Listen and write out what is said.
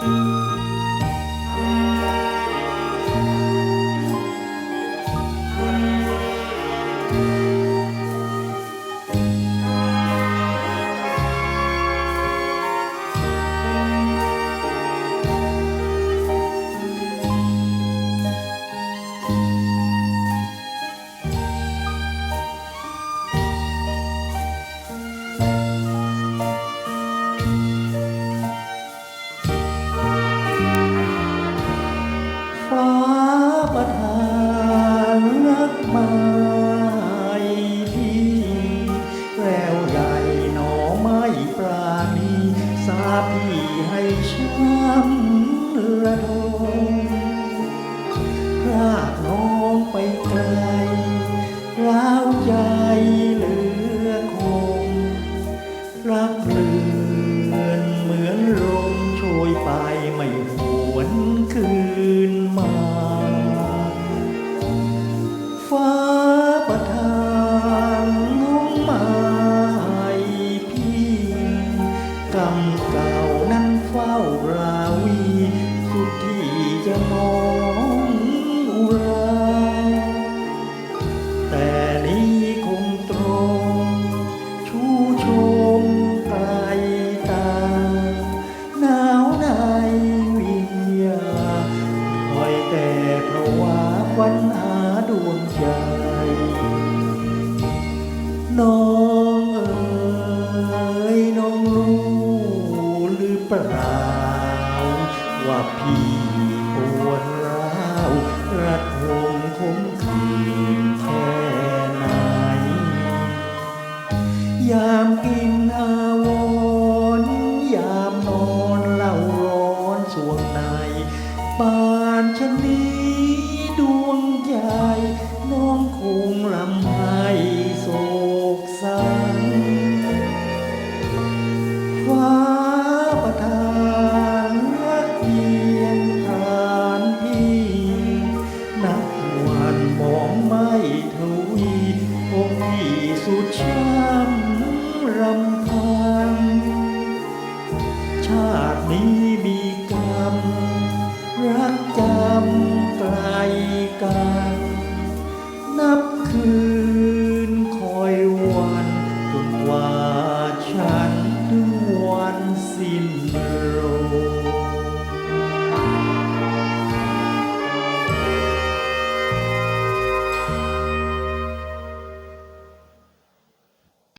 Música พี่ให้ช้ำระดมพลาดน้อง ฝันหาดวงใจน้องเอ๋ยน้องรู้หรือเปล่า ว่าพี่ปวดร้าวระทมคมคืนแค่ไหน ยามกินอา สุดช้ำรำพันชาตินี้มีกรรม รักจำไกลกัน นับคืนคอยวันจนกว่าฉันถึงวันสิ้นลม